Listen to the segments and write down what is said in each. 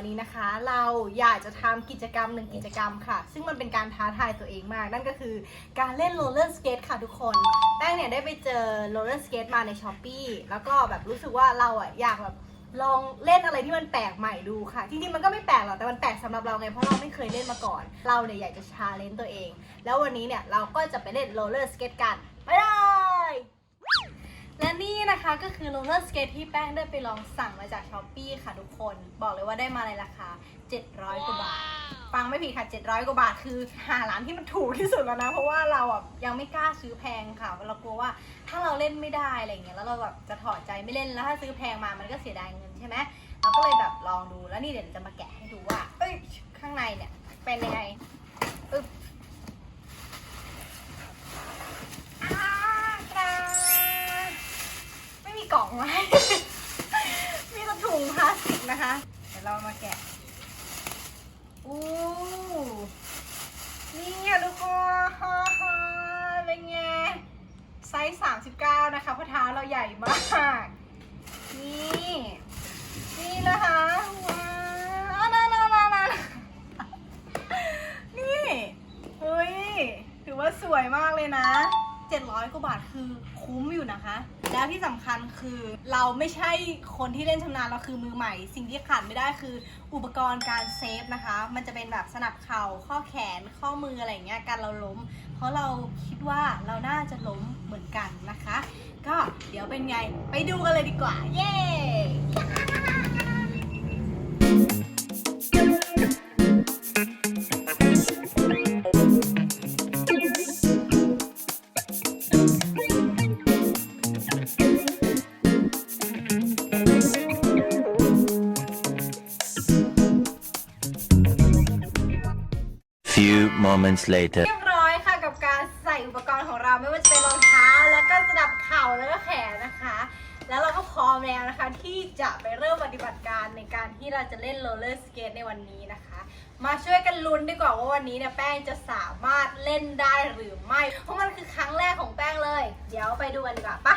วันนี้นะคะ เราอยากจะทำกิจกรรมหนึ่งกิจกรรมค่ะ ซึ่งมันเป็นการท้าทายตัวเองมาก นั่นก็คือการเล่นโรลเลอร์สเกตค่ะทุกคน แป้งเนี่ยได้ไปเจอโรลเลอร์สเกตมาในช้อปปีแล้วก็แบบรู้สึกว่าเราอะอยากแบบลองเล่นอะไรที่มันแปลกใหม่ดูค่ะ จริงๆมันก็ไม่แปลกหรอก แต่มันแปลกสำหรับเราไง เพราะเราไม่เคยเล่นมาก่อน เราเนี่ยอยากจะชาเลนจ์ตัวเอง แล้ววันนี้เนี่ยเราก็จะไปเล่นโรลเลอร์สเกตกัน ไปเลย และนี่นะคะก็คือโรลเลอร์สเกตที่แป้งได้ไปลองสั่งมาจากช้อปปีค่ะทุกคน บอกเลยว่าได้มาในราคา 700 กว่าบาท ฟังไม่ผิดค่ะ 700 กว่าบาทคือหาร้านที่มันถูกที่สุดแล้วนะ เพราะว่าเราอะยังไม่กล้าซื้อแพงค่ะเรากลัวว่าถ้าเราเล่นไม่ได้อะไรเงี้ยแล้วเราแบบจะถอดใจไม่เล่นแล้วถ้าซื้อแพงมามันก็เสียดายเงินใช่ไหมเราก็เลยแบบลองดูแล้วนี่เดี๋ยวจะมาแกะให้ดูว่า เอ้ยข้างในเนี่ยเป็นยังไงอึ๊บอ่ากราไม่มีกล่องไว้ มีแต่ถุงพลาสติก นะคะเดี๋ยวเรามาแกะอู้นี่ไงทุกคนเป็นไงไซส์39 นะคะเพราะเท้าเราใหญ่มาก นี่ นี่นะคะว้าวนั่นนั่นนั่นนั่นนี่เฮ้ย ถือว่าสวยมากเลยนะ 700 กว่าบาทคือคุ้มอยู่นะคะ แล้วที่สำคัญคือเราไม่ใช่คนที่เล่นชำนาญเราคือมือใหม่ สิ่งที่ขาดไม่ได้คืออุปกรณ์การเซฟนะคะ มันจะเป็นแบบสนับเข่าข้อแขนข้อมืออะไรเงี้ยการเราล้ม เพราะเราคิดว่าเราน่าจะล้มเหมือนกันนะคะ ก็เดี๋ยวเป็นไงไปดูกันเลยดีกว่า เย้ moments later. เรียบร้อยค่ะกับการใส่อุปกรณ์ของเราไม่ว่าจะเป็นรองเท้าแล้วก็สนับเข่าแล้วก็แขนนะคะ แล้วเราก็พร้อมแล้วนะคะที่จะไปเริ่มปฏิบัติการในการที่เราจะเล่นโรลเลอร์สเกตในวันนี้นะคะ มาช่วยกันลุ้นดีกว่าว่าวันนี้เนี่ยแป้งจะสามารถเล่นได้หรือไม่ เพราะมันคือครั้งแรกของแป้งเลย เดี๋ยวไปดูกันดีกว่าปะ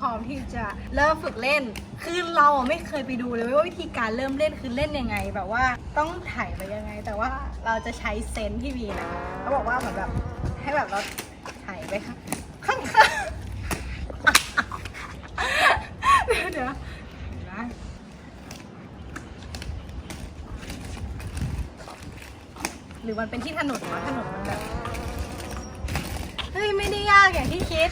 พร้อมที่จะเริ่มฝึกเล่น คือเราอะไม่เคยไปดูเลยว่าวิธีการเริ่มเล่นคือเล่นยังไง แบบว่าต้องถ่ายไปยังไง แต่ว่าเราจะใช้เซนส์ที่มีนะเขาบอกว่าเหมือนแบบให้แบบเราถ่ายไปข้างข้างเดี๋ยวเดี๋ยวนะหรือมันเป็นที่ถนนวะถนนมันแบบ เฮ้ย ไม่ได้ยากอย่างที่คิด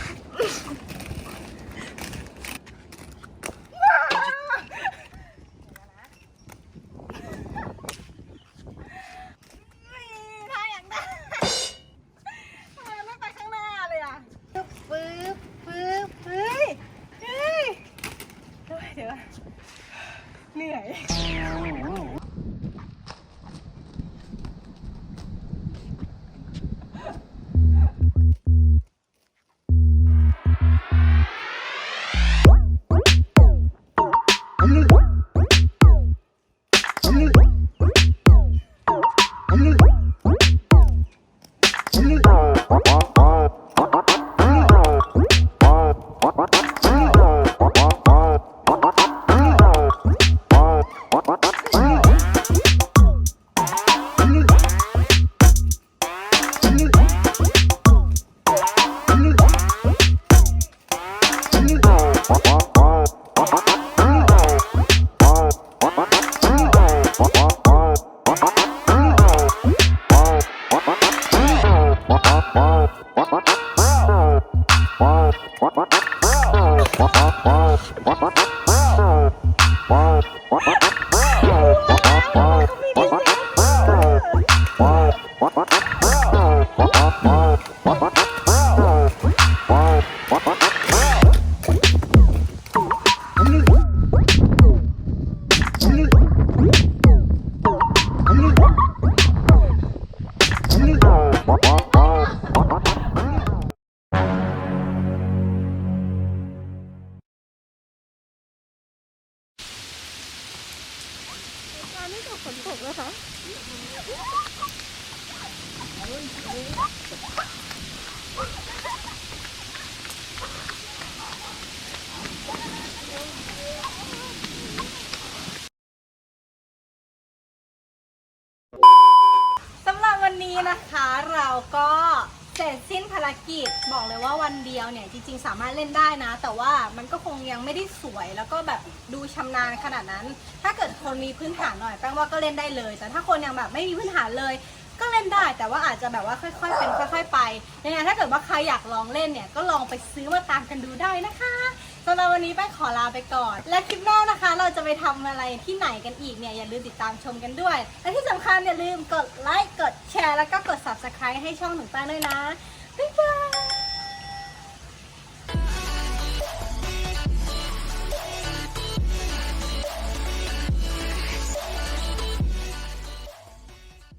What? มาไม่กับฝนตกแล้วคะเฮ้ย นนี้นะคะเราก็เสร็จสิ้นภารกิจบอกเลยว่าวันเดียวเนี่ยจริงๆ สามารถเล่นได้นะ แต่ว่ามันก็คงยังไม่ได้สวยแล้วก็แบบดูชำนาญขนาดนั้น ถ้าเกิดคนมีพื้นฐานหน่อยแป้งว่าก็เล่นได้เลย แต่ถ้าคนยังแบบไม่มีพื้นฐานเลย ก็เล่นได้ แต่ว่าอาจจะแบบว่าค่อยๆ เป็นค่อย ๆ ไปยังไงถ้าเกิดว่าใครอยากลองเล่นเนี่ยก็ลองไปซื้อมาตามกันดูได้นะคะ สำหรับวันนี้แป้งขอลาไปก่อน และคลิปหน้านะคะ เราจะไปทำอะไรที่ไหนกันอีกเนี่ย อย่าลืมติดตามชมกันด้วย และที่สำคัญอย่าลืมกดไลค์ กดแชร์ แล้วก็กด subscribe ให้ช่องหนูแป้งด้วยนะ บ๊ายบาย